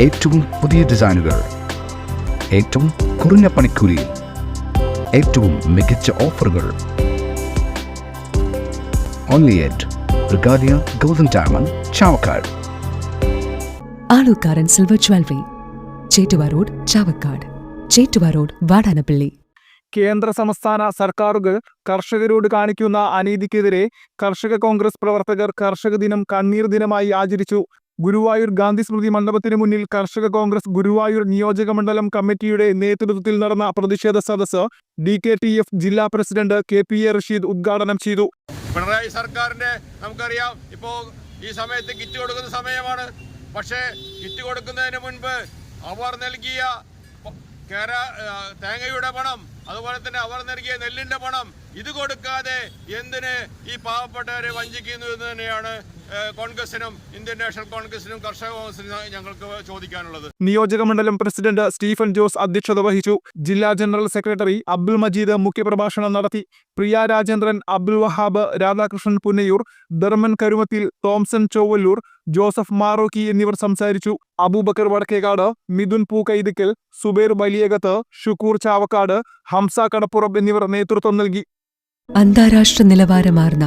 ഏറ്റവും പുതിയ ഡിസൈനുകൾ ഏറ്റവും കുറഞ്ഞ പണിക്കൂലിയിൽ ഏറ്റവും മികച്ച ഓഫറുകൾ. Only at Regalia golden diamond Chavakkad. Alukkaran silver jewellery Chettuva road Chavakkad. Chettuva road Vadanappally. കേന്ദ്ര സംസ്ഥാന സർക്കാരുകൾ കർഷകരോട് കാണിക്കുന്ന അനീതിക്കെതിരെ കർഷക കോൺഗ്രസ് പ്രവർത്തകർ കർഷക ദിനം കണ്ണീർ ദിനമായി ആചരിച്ചു. ഗുരുവായൂർ ഗാന്ധി സ്മൃതി മണ്ഡപത്തിന് മുന്നിൽ കർഷക കോൺഗ്രസ് ഗുരുവായൂർ നിയോജക മണ്ഡലം കമ്മിറ്റിയുടെ നേതൃത്വത്തിൽ നടന്ന പ്രതിഷേധ സദസ്സ് ഡി കെ ടി എഫ് ജില്ലാ president K P A Rasheed ഉദ്ഘാടനം ചെയ്തു. പിണറായി സർക്കാരിന്റെ നമുക്കറിയാം ഇപ്പോ ഈ സമയത്ത് കിറ്റ് കൊടുക്കുന്ന സമയമാണ്. പക്ഷേ കിറ്റ് കൊടുക്കുന്നതിന് മുൻപ് അവർ നൽകിയ തേങ്ങയുടെ പണം അതുപോലെ തന്നെ അവർ നൽകിയ നെല്ലിന്റെ പണം ഇത് കൊടുക്കാതെ എന്തിന് ഈ പാവപ്പെട്ടവരെ വഞ്ചിക്കുന്നു എന്ന് തന്നെയാണ് കോൺഗ്രസിനും ഇന്ത്യൻ നാഷണൽ കോൺഗ്രസിനും കർഷക കോൺഗ്രസിനും ഞങ്ങൾക്ക് ചോദിക്കാനുള്ളത്. നിയോജക മണ്ഡലം പ്രസിഡന്റ് സ്റ്റീഫൻ ജോസ് അധ്യക്ഷത വഹിച്ചു. ജില്ലാ ജനറൽ സെക്രട്ടറി അബ്ദുൾ മജീദ് മുഖ്യപ്രഭാഷണം നടത്തി. പ്രിയ രാജേന്ദ്രൻ അബ്ദുൾ വഹാബ് രാധാകൃഷ്ണൻ പുന്നയൂർ ധർമ്മൻ കരുമത്തിൽ തോംസൺ ചോവല്ലൂർ ജോസഫ് മാറോക്കി എന്നിവർ സംസാരിച്ചു. അബൂബക്കർ വടക്കേകാട് മിഥുൻ പൂക്കൈതിക്കൽ സുബേർ വലിയകത്ത് ഷുക്കൂർ ചാവക്കാട് ഹംസ കടപ്പുറം എന്നിവർ നേതൃത്വം നൽകി. അന്താരാഷ്ട്ര നിലവാരമാർന്ന